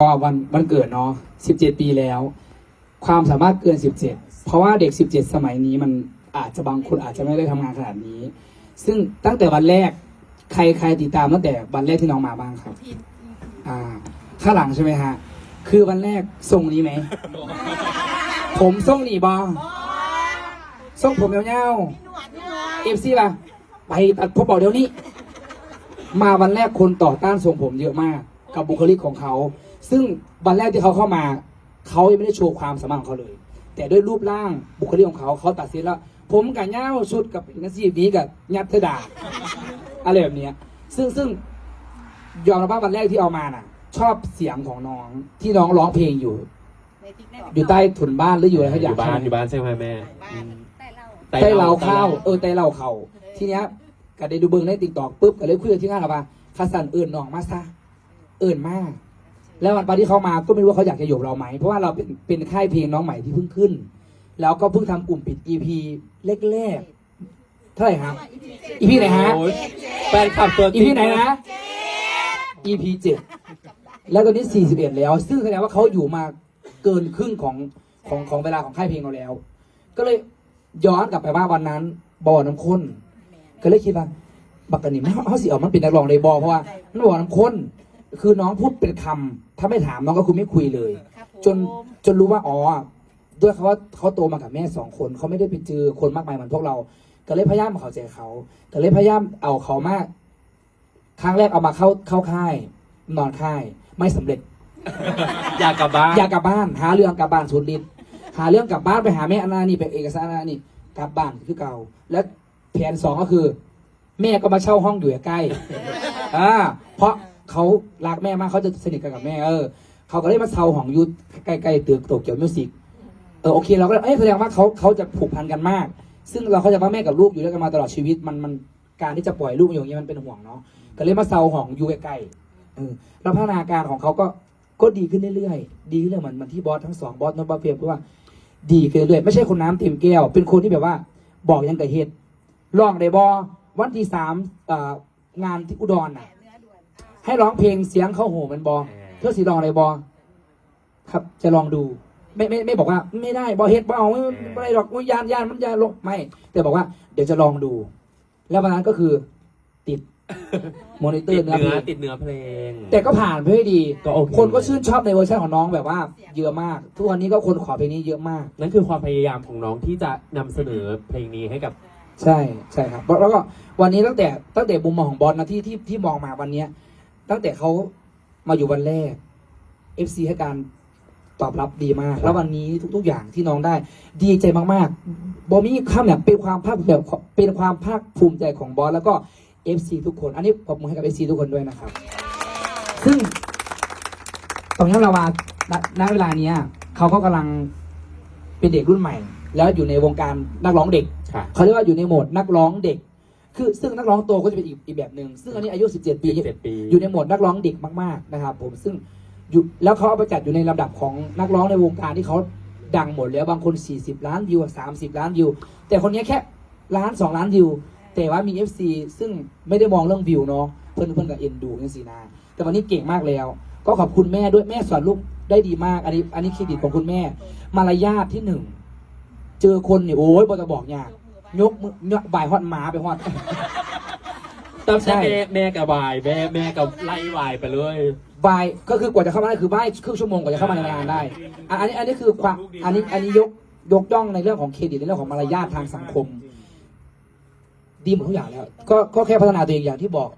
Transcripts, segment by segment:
ก็วันวันเกิดเนาะ17ปีแล้ว ความสามารถเกิน17เจ็ดเพราะว่าเด็ก17สมัยนี้มันอาจจะบางคนอาจจะไม่ได้ทำงานขนาดนี้ ซึ่งตั้งแต่วันแรกใครใครติดตามตั้งแต่วันแรกที่น้องมาบ้างครับ อ่า ข้างหลังใช่ไหมฮะ คือวันแรกทรงนี้ไหม ผมทรงหนีบองทรงผมยาวๆเอฟซีป่ะ ไปตัดผมบอกเดี๋ยวนี้ มาวันแรกคนต่อต้านทรงผมเยอะมาก กับบุคลิกของเขา ซึ่งวันแรกที่เขาเข้ามาเขายังไม่ได้โชว์ความสามารถของเขาเลย แต่ด้วยรูปร่างบุคลิกของเขาเขาตัดสินแล้ว ผมกับเง้าวชุดกับนักสีนี้กับยัดเธอดาอะไรแบบเนี้ยซึ่งซึ่งยอมรับว่าวันแรกที่เอามาน่ะ ชอบเสียงของน้องที่น้องร้องเพลงอยู่อยู่ใต้ถุนบ้านหรืออยู่อะไรอเขาอยากยู่บ้านอยู่บ้านใช่ไหมแม่ใต้เราเข้าเออใต้เราเข้าทีเนี้ยก็ได้ดูเบิ้งในติ๊กตอกปุ๊บก็เลยคุยกับที่งานเราว่าคาสันเอื่นน้องมาซะเอื่นมาก แล้ววันที่เขามาก็ไม่รู้ว่าเขาอยากจะอยู่กับเราไหม เพราะว่าเราเป็นเป็นค่ายเพลงน้องใหม่ที่เพิ่งขึ้น แล้วก็เพิ่งทำกลุ่มปิด EP แรกๆเท่าไหร่ครับ EP ไหนฮะ โอ้ยแฟนคลับตัวจริ EP งไหนนะ EP เจ็ดแล้วตอนนี้สี่สิบเอ็ดแล้ว ซึ่งแสดงว่าเขาอยู่มาเกินครึ่งของของของเวลาของค่ายเพลงเราแล้ว ก็เลยย้อนกลับไปว่าวันนั้นบ่อน้ำข้น ก็เลยคิดว่า บักกันนี่มันเขาสิออกมันเป็นนักร้องในบอเพราะว่ามันบ่อน้ำข้น คือน้องพูดเป็นคำถ้าไม่ถามน้องก็คือไม่คุยเลยจนจนรู้ว่าอ๋อด้วยเขาว่าเขาโตมากับแม่สองคนเขาไม่ได้ไปเจอคนมากมายเหมือนพวกเรา ก็เลยพยายามเข้าใจเขาก็เลยพยายามเอาเขามาครั้งแรกเอามาเข้าเข้าค่าย นอนค่าย ไม่สำเร็จ อยากกลับบ้านอยากกลับบ้าน หาเรื่องกลับบ้านสุดฤทธิ์หาเรื่องกลับบ้านไปหาแม่อันนานี่ไปเอกสารอันนานี่กลับบ้านคือเก่า และแผนสองก็คือ แม่ก็มาเช่าห้องอยู่ใกล้ๆอ่าเพราะ เขารักแม่มากเขาจะสนิทกันกับแม่เออเขาก็เลยมาเช่าหองอยู่ใกล้ๆตึกโตเกียวมิวสิกเออโอเคเราก็เลยเอ้ยแสดงว่าเขาเขาจะผูกพันกันมาก ซึ่งเราเขาใจว่าแม่กับลูกอยู่ด้วยกันมาตลอดชีวิตมันมันการที่จะปล่อยลูกอยู่อย่างนี้มันเป็นห่วงเนาะก็เลยมาเช่าหองยูใกล้ๆเออแล้วพัฒนาการของเขาก็ก็ดีขึ้นเรื่อยๆ ดีขึ้นเรื่อยเหมือนเหมือนที่บอสทั้งสองบอสนบอสเฟียมเพราะว่า ดีขึ้นเรื่อยๆไม่ใช่คนน้ำเต็มแก้ว เป็นคนที่แบบว่า บอกยังกับเฮ็ดร้องได้บอวันที่สามงานที่อุดรน่ะ ให้ร้องเพลงเสียงเข้าหูมันบอเพื่อสีร้องได้บอครับจะลองดู ไม่ไม่ไม่บอกว่า ไม่ได้บอเฮ็ดบอเอาไม่ไม่ได้หรอกว่ายานยานมันจะลงไม่ แต่บอกว่า เดี๋ยวจะลองดู แล้ววันนั้นก็คือติดมอนิเตอติร์ดเนื้อเพเนื้ลองติดเนื้อเพลง แต่ก็ผ่านไปได้ดี ก็โอเค คนก็ชื่นชอบในเวอร์ชันของน้องแบบว่า เยอะมาก ทุกวันนี้ก็คนขอเพลงนี้เยอะมาก นั่นคือความพยายามของน้องที่จะนำเสนอเพลงนี้ให้กับ ใช่ใช่ครับแล้วก็วันนี้ตั้งแต่ตั้งแต่มุมมองของบอลนะที่ที่ที่มองมาวันเนี้ย ตั้งแต่เขามาอยู่วันแรก FC ให้การตอบรับดีมาก แล้ววันนี้ทุก ๆ อย่างที่น้องได้ ดีใจมากๆบอมีคำเนี่ยเป็นความภาคแบบเป็นความภาคภูมิใจของบอลแล้วก็ FC ทุกคน อันนี้ปรบมือให้กับ FC ทุกคนด้วยนะครับ ซึ่งตรงนี้เราว่าณณเวลาเนี้ยเขาก็กำลังเป็นเด็กรุ่นใหม่ แล้วอยู่ในวงการนักร้องเด็กค่ะเขาเรียกว่าอยู่ในโหมดนักร้องเด็ก คือซึ่งนักร้องโตก็จะเป็นอีกอีกแบบหนึ่งซึ่งอันนี้อายุ 17 ปี 17 ปี อยู่ในโหมดนักร้องเด็กมากๆนะครับ ผมซึ่งอยู่แล้วเขาเอาไปจัดอยู่ในลำดับของนักร้องในวงการที่เขาดังหมดแล้วบางคน 40 ล้านวิว30 ล้านวิว แต่คนนี้แค่ล้าน2ล้านวิว แต่ว่ามี FC ซึ่งไม่ได้มองเรื่องวิวเนาะเพื่อนเพื่อนกับเอ็นดูนี่สินาแต่วันนี้เก่งมากแล้ว ก็ขอบคุณแม่ด้วยแม่สอนลูกได้ดีมากอันนี้อันนี้เครดิตของคุณแม่ มารยาทที่หนึ่งเจอคนเนี่ยโอ้ยบอจะบอกยาก ยกมือยกบ่ายฮอดหมาไปฮอดตั้งใช่แต่แม่แม่กับวายแม่แม่กับไล่วายไปเลย บ่ายก็คือกว่าจะเข้ามาได้คือบ่ายครึ่งชั่วโมงกว่าจะเข้ามาในงานได้อะอันนี้อันนี้คือความอันนี้อันนี้ยกยกย่องในเรื่องของเครดิตในเรื่องของมารยาททางสังคม ดีหมดทุกอย่างแล้วก็ก็แค่พัฒนาตัวเองอย่างที่บอก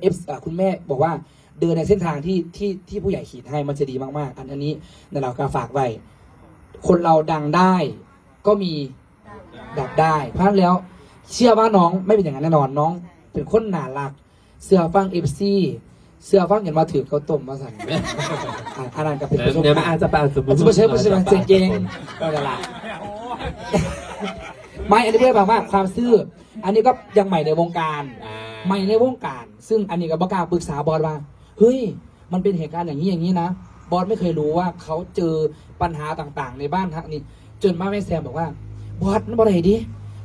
เอฟคุณแม่บอกว่าเดินในเส้นทางที่ที่ที่ผู้ใหญ่ขีดให้มันจะดีมากๆ อันอันนี้ในเราก็ฝากไว้ คนเราดังได้ก็มี ดับได้ เพราะฉะนั้นแล้วเชื่อว่าน้องไม่เป็นอย่างนั้นแน่นอนน้อง เป็นคนน่ารัก เสื้อฟังเอฟซีเสื้อฟังเห็นมาถือเขาวต้มมาสั่งอะอันนั้นก็เป็นประสบเดี๋ยวกามันอาจรณ์ จะเป็นสมมอาจติจะไม่ใช่ไม่ใช่เจงเจงก็ได้ละไม่อันนี้เพื่อบอกว่าความซื่อ อันนี้ก็ยังใหม่ในวงการ อ่า ใหม่ในวงการ ซึ่งอันนี้ก็บอกล้าปรึกษาบอสว่า เฮ้ย มันเป็นเหตุการณ์อย่างนี้อย่างนี้นะ บอสไม่เคยรู้ว่าเขาเจอปัญหาต่างๆ ในบ้านทักนี้ จนมาแม่แซมบอกว่า บอสมันบ่ได้ดิ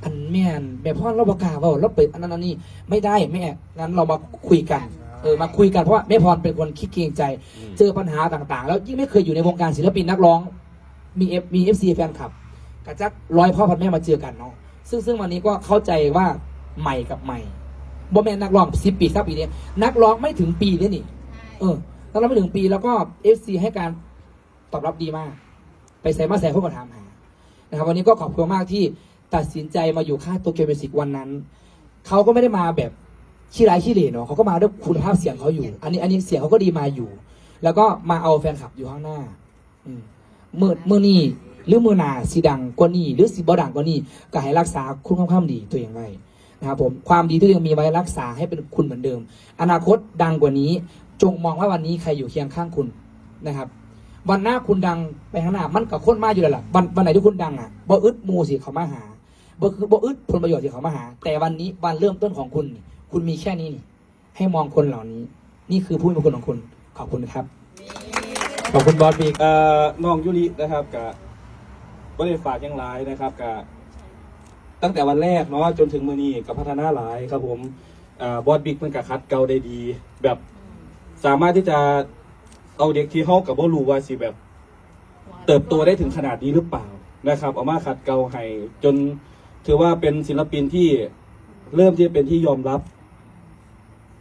อันแม่นแม่พ่อเราบอกล้าเว่าเราเปิดอันนั้นอันนี้ไม่ได้แม่งั้นเรามาคุยกัน เออมาคุยกันเพราะว่าแม่พรเป็นคนขี้เกรงใจอืมเจอปัญหาต่างๆ แล้วยิ่งไม่เคยอยู่ในวงการศิลปินนักร้อง มีเอฟมีเอฟซีแฟนคลับกระจักร้อยพ่อพันแม่มาเจอกันเนาะซึ่งซึ่งวันนี้ก็เข้าใจว่าใหม่กับใหม่บ่แม่นนักร้องสิบปีสักปีนี้นักร้องไม่ถึงปีเนี่ยนี่ เออนักร้องไม่ถึงปีแล้วก็เอฟซีให้การตอบรับดีมาก ไปใส่มาใส่พวกมาถามหา นะครับวันนี้ก็ขอบคุณมากที่ตัดสินใจมาอยู่ค่ายโตเกียวมิวสิกวันนั้น เขาก็ไม่ได้มาแบบขี้ร้ายขี้เหร่เนาะเขาก็มาด้วยคุณภาพเสียงเขาอยู่ อันนี้อันนี้เสียงเขาก็ดีมาอยู่ แล้วก็มาเอาแฟนคลับอยู่ข้างหน้า อืมมือมือนี่หรือมือหนาสีดังกว่านี้หรือสีบอดังกว่านี้ก็ให้รักษาคุณความดีตัวเองไว้นะครับผมความดีที่ตัวเองมีไว้รักษาให้เป็นคุณเหมือนเดิม อนาคตดังกว่านี้ จงมองว่าวันนี้ใครอยู่เคียงข้างคุณนะครับ วันหน้าคุณดังไปข้างหน้ามันกับคนมาอยู่แล้วล่ะวันวันไหนที่คุณดังอะบ่อึดมูสิเขามาหาบ่คือบ่อึดผลประโยชน์สิเขามาหา แต่วันนี้วันเริ่มต้นของคุณ คุณมีแค่นี้นี่ให้มองคนเหล่านี้ นี่คือผู้มีคุณของคุณขอบคุณครับขอบคุณบอสบิ๊กเอ่อน้องยุรินะครับกับบริฝากยังหลายนะครับกับตั้งแต่วันแรกเนาะจนถึงมือนี้กับพัฒนาหลายครับผมเอ่อบอสบิ๊กมันกับคัดเกาได้ดี แบบสามารถที่จะ เอาเด็กที่เขากับว่ารู้ว่าสิแบบ เติบโตได้ถึงขนาดนี้หรือเปล่านะครับเอามาขัดเกลาให้จนถือว่าเป็นศิลปินที่เริ่มที่จะเป็นที่ยอมรับ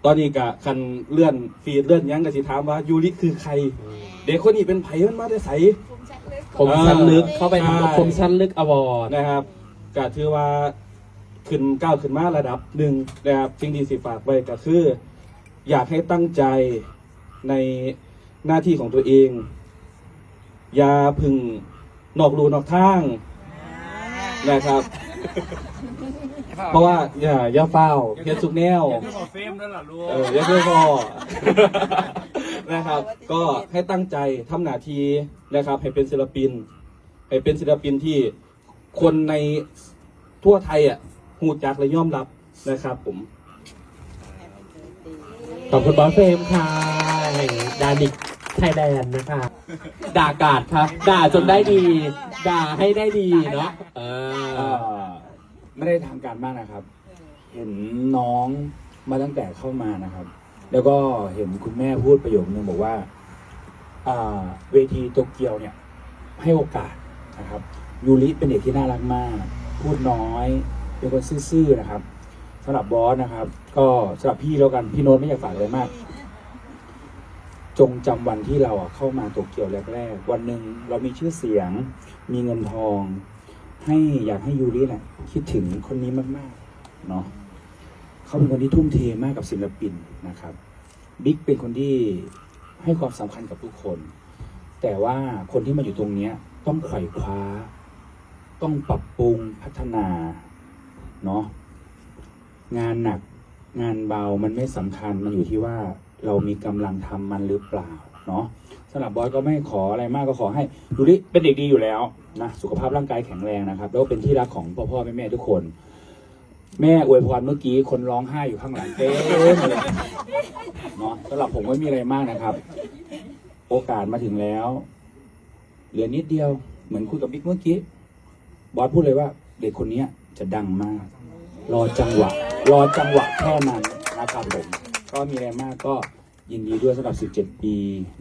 ตอนนี้กะคันเลื่อนฟีดเลื่อนหยังกะสิถามว่ายูริคือใคร เด็กคนนี้เป็นไผ่มันมาได้ใสคมชั้นลึกอ่าเข้าไปทำใช่คมชั้นลึกอวอร์ดนะครับก็ถือว่าขึ้นก้าวขึ้นมาระดับหนึ่งนะครับสิ่งที่สิฝากไว้ก็คือ อยากให้ตั้งใจใน หน้าที่ของตัวเอง อย่าพึ่งนอกรูนอกทางนะครับ เพราะว่าอย่าอย่าเฝ้าวเพียรสุกแนวเฟมนั่นแหละลูกเออยังไม่พอนะครับ ก็ให้ตั้งใจทำหน้าที่นะครับ ให้เป็นศิลปิน ให้เป็นศิลปินที่คนในทั่วไทยอะหูจักและย่อมรับนะครับ ผมขอบคุณบอสเฟรมค่ะแห่งดานิก ไทยแลนด์นะคะ ด่ากาดครับ ด่าจนได้ดี ด่าให้ได้ดีเนาะ เออไม่ได้ทำการมากนะครับ เห็นน้องมาตั้งแต่เข้ามานะครับ แล้วก็เห็นคุณแม่พูดประโยคนึงบอกว่าอ่าเวทีโตเกียวเนี่ย ให้โอกาสนะครับยูริเป็นเด็กที่น่ารักมาก พูดน้อย เป็นคนซื่อๆนะครับสำหรับบอสนะครับ ก็สำหรับพี่แล้วกันพี่โน้ตไม่อยากฝากอะไรมาก จงจำวันที่เราอะเข้ามาโตเกียวแรก ๆ วันหนึ่งเรามีชื่อเสียง มีเงินทอง ให้อยากให้ยูริเนี่ยคิดถึงคนนี้มากๆเนาะเขาเป็นคนที่ทุ่มเทมากกับศิลปินนะครับบิ๊กเป็นคนที่ให้ความสำคัญกับทุกคน แต่ว่าคนที่มาอยู่ตรงเนี้ยต้องไขว่คว้า ต้องปรับปรุงพัฒนาเนาะงานหนักงานเบามันไม่สำคัญมันอยู่ที่ว่า เรามีกำลังทำมันหรือเปล่าเนาะสำหรับบอยก็ไม่ขออะไรมากก็ขอให้ยูริเป็นเด็กดีอยู่แล้วนะสุขภาพร่างกายแข็งแรงนะครับ แล้วก็เป็นที่รักของพ่อพ่อแม่แม่ทุกคน แม่อวยพรเมื่อกี้คนร้องไห้อยู่ข้างหลังเต็มเลยเนาะสำหรับผมไม่มีอะไรมากนะครับ โอกาสมาถึงแล้วเหลือนิดเดียวเหมือนคุยกับบิ๊กเมื่อกี้บอสพูดเลยว่า เด็กคนนี้จะดังมาก รอจังหวะ รอจังหวะแค่นั้นนะครับผม ก็มีอะไรมากก็ยินดีด้วยสำหรับ 17 ปี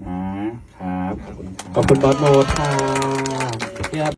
นะครับ ขอบคุณครับ ขอบคุณบอสโมดค่ะ